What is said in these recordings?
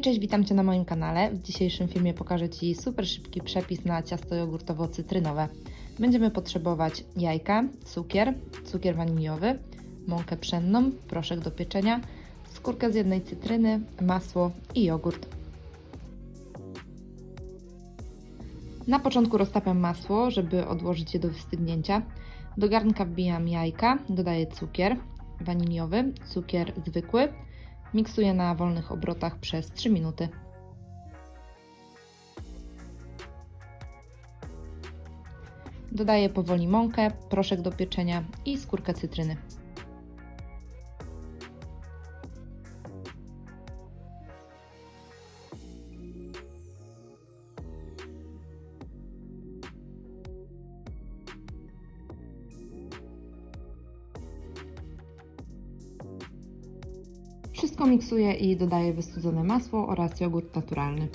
cześć, witam Cię na moim kanale. W dzisiejszym filmie pokażę Ci super szybki przepis na ciasto jogurtowo-cytrynowe. Będziemy potrzebować jajka, cukier, cukier waniliowy, mąkę pszenną, proszek do pieczenia, skórkę z jednej cytryny, masło i jogurt. Na początku roztapiam masło, żeby odłożyć je do wystygnięcia. Do garnka wbijam jajka, dodaję cukier waniliowy, cukier zwykły. Miksuję na wolnych obrotach przez 3 minuty. Dodaję powoli mąkę, proszek do pieczenia i skórkę cytryny. Wszystko miksuję i dodaję wystudzone masło oraz jogurt naturalny.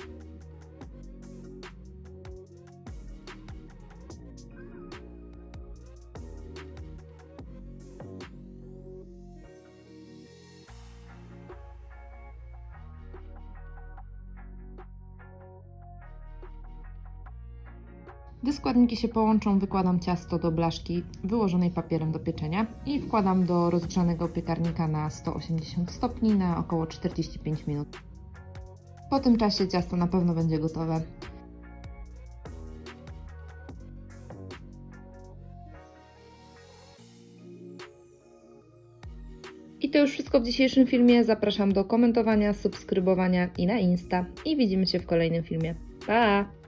Gdy składniki się połączą, wykładam ciasto do blaszki wyłożonej papierem do pieczenia i wkładam do rozgrzanego piekarnika na 180 stopni na około 45 minut. Po tym czasie ciasto na pewno będzie gotowe. I to już wszystko w dzisiejszym filmie. Zapraszam do komentowania, subskrybowania i na Insta. I widzimy się w kolejnym filmie. Pa!